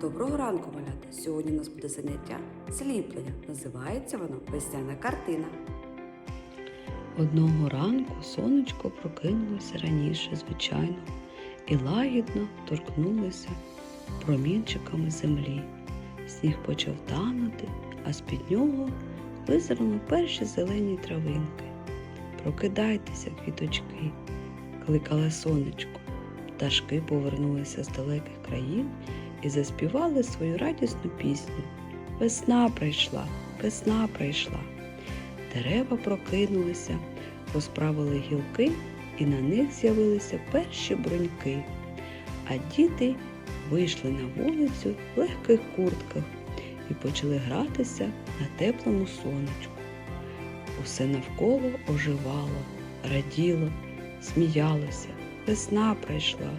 Доброго ранку, малята! Сьогодні у нас буде заняття сліплення. Називається воно весняна картина. Одного ранку сонечко прокинулося раніше, звичайно, і лагідно торкнулося промінчиками землі. Сніг почав танути, а з-під нього визирнули перші зелені травинки. Прокидайтеся, квіточки, кликале сонечко. Пташки повернулися з далеких країн і заспівали свою радісну пісню. Весна прийшла, весна прийшла. Дерева прокинулися, розправили гілки, і на них з'явилися перші бруньки. А діти вийшли на вулицю в легких куртках і почали гратися на теплому сонечку. Усе навколо оживало, раділо, сміялося. Весна прийшла.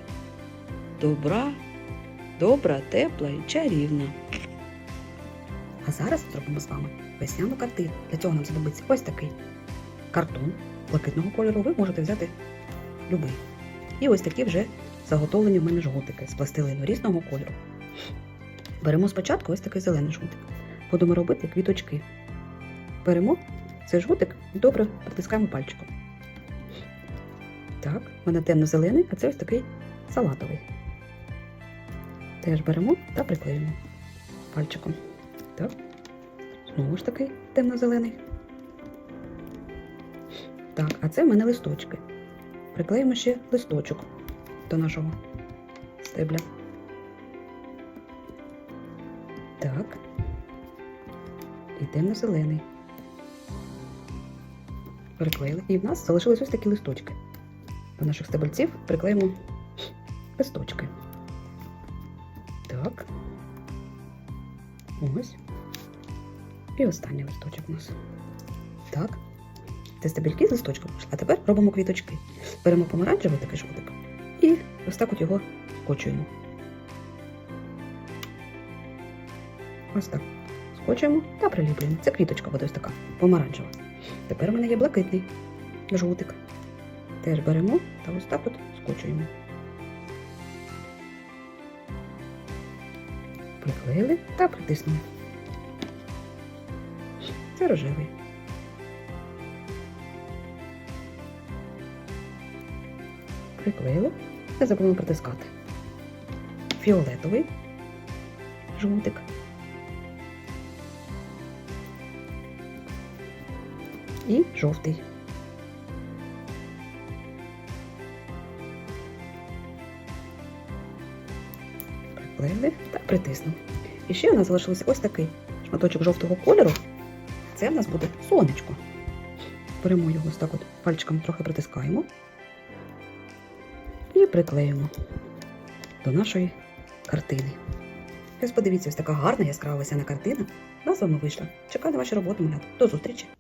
Добра добра, тепла і чарівна. А зараз зробимо з вами весняну картину. Для цього нам знадобиться ось такий картон блакитного кольору. Ви можете взяти любий. І ось такі вже заготовлені в мене жгутики з пластилину різного кольору. Беремо спочатку ось такий зелений жгутик. Будемо робити квіточки. Беремо цей жгутик і добре притискаємо пальчиком. Так, в мене темно-зелений, а це ось такий салатовий. Теж беремо та приклеюємо пальчиком. Так. Знову ж таки темно-зелений. Так, а це в мене листочки. Приклеїмо ще листочок до нашого стебля. Так. І темно-зелений. Приклеїли. І в нас залишились ось такі листочки. До наших стебельців приклеїмо листочки. Так. Ось. І останній листочок у нас. Так. Це стебельки з листочком. А тепер робимо квіточки. Беремо помаранчевий такий жгутик і ось так от його скочуємо. Ось так. Скочуємо та приліплюємо. Це квіточка буде ось така, помаранчева. Тепер у мене є блакитний жгутик. Теж беремо та ось так от скочуємо. Приклеїли та притиснули. Це рожевий. Приклеїли. Не забудемо притискати. Фіолетовий жгутик. І жовтий. Приклеїли та притиснули. І ще у нас залишився ось такий шматочок жовтого кольору. Це в нас буде сонечко. Беремо його ось так от пальчиком трохи притискаємо і приклеїмо до нашої картини. Ось подивіться, ось така гарна яскрава весняна картина. З вами вийшла. Чекаю на ваші роботи, малята. До зустрічі!